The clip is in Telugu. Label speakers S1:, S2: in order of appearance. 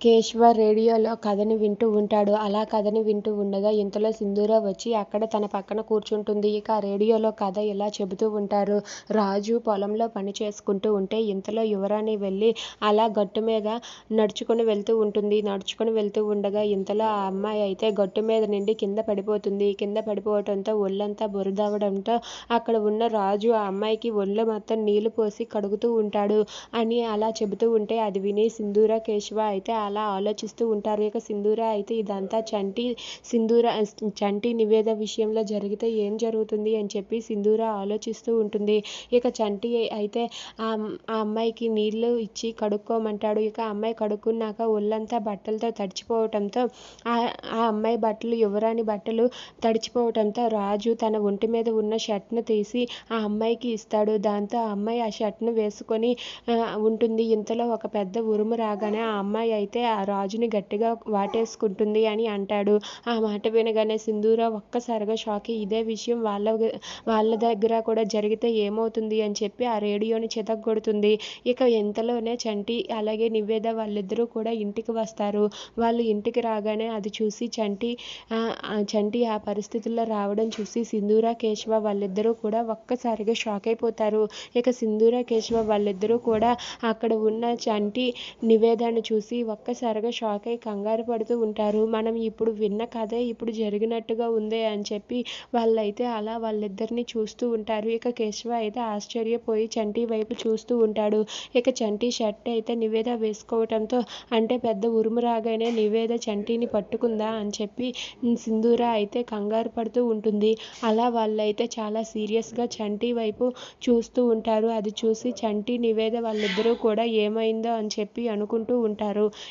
S1: కేశవ రేడియోలో కథని వింటూ ఉంటాడు. అలా కథని వింటూ ఉండగా ఇంతలో సింధూర వచ్చి అక్కడ తన పక్కన కూర్చుంటుంది. ఇక రేడియోలో కథ ఇలా చెబుతూ ఉంటారు. రాజు పొలంలో పని చేసుకుంటూ ఉంటే ఇంతలో యువరాణి వెళ్ళి అలా గట్టు మీద నడుచుకుని వెళ్తూ ఉంటుంది. నడుచుకుని వెళ్తూ ఉండగా ఇంతలో ఆ అమ్మాయి అయితే గట్టు మీద నుండి కింద పడిపోతుంది. కింద పడిపోవడంతో ఒళ్ళంతా బురదవడంతో అక్కడ ఉన్న రాజు ఆ అమ్మాయికి ఒళ్ళు మొత్తం నీళ్ళు పోసి కడుగుతూ ఉంటాడు అని అలా చెబుతూ ఉంటే అది విని సింధూర కేశవ అయితే అలా ఆలోచిస్తూ ఉంటారు. ఇక సింధూర అయితే ఇదంతా చంటి సింధూర చంటి నివేద విషయంలో జరిగితే ఏం జరుగుతుంది అని చెప్పి సింధూర ఆలోచిస్తూ ఉంటుంది. ఇక చంటి అయితే ఆ అమ్మాయికి నీళ్ళు ఇచ్చి కడుక్కోమంటాడు. ఇక ఆ అమ్మాయి కడుక్కున్నాక ఒళ్ళంతా బట్టలతో తడిచిపోవటంతో ఆ ఆ అమ్మాయి బట్టలు యువరాణి బట్టలు తడిచిపోవటంతో రాజు తన ఒంటి మీద ఉన్న షర్ట్ను తీసి ఆ అమ్మాయికి ఇస్తాడు. దాంతో ఆ అమ్మాయి ఆ షర్ట్ను వేసుకొని ఉంటుంది. ఇంతలో ఒక పెద్ద ఉరుము రాగానే ఆ అమ్మాయి అయితే ఆ రాజుని గట్టిగా వాటేసుకుంటుంది అని అంటాడు. ఆ మాట వినగానే సింధూర ఒక్కసారిగా షాక్ ఇదే విషయం వాళ్ళ వాళ్ళ దగ్గర కూడా జరిగితే ఏమవుతుంది అని చెప్పి ఆ రేడియోని చితగ్గొడుతుంది. ఇక ఇంతలోనే చంటి అలాగే నివేద వాళ్ళిద్దరూ కూడా ఇంటికి వస్తారు. వాళ్ళు ఇంటికి రాగానే అది చూసి చంటి చంటి ఆ పరిస్థితుల్లో రావడం చూసి సింధూర కేశవ వాళ్ళిద్దరూ కూడా ఒక్కసారిగా షాక్ అయిపోతారు. ఇక సింధూర కేశవ వాళ్ళిద్దరూ కూడా అక్కడ ఉన్న చంటి నివేదను చూసి ఒక్కసారిగా షాక్ అయి కంగారు పడుతూ ఉంటారు. మనం ఇప్పుడు విన్న కథే ఇప్పుడు జరిగినట్టుగా ఉందే అని చెప్పి వాళ్ళైతే అలా వాళ్ళిద్దరిని చూస్తూ ఉంటారు. ఇక కేశవ అయితే ఆశ్చర్యపోయి చంటి వైపు చూస్తూ ఉంటాడు. ఇక చంటి షర్ట్ అయితే నివేద వేసుకోవటంతో అంటే పెద్ద ఉరుము రాగానే నివేద చంటిని పట్టుకుందా అని చెప్పి సింధూర అయితే కంగారు పడుతూ ఉంటుంది. అలా వాళ్ళైతే చాలా సీరియస్గా చంటి వైపు చూస్తూ ఉంటారు. అది చూసి చంటి నివేద వాళ్ళిద్దరూ కూడా ఏమైందో అని చెప్పి అనుకుంటూ ఉంటారు.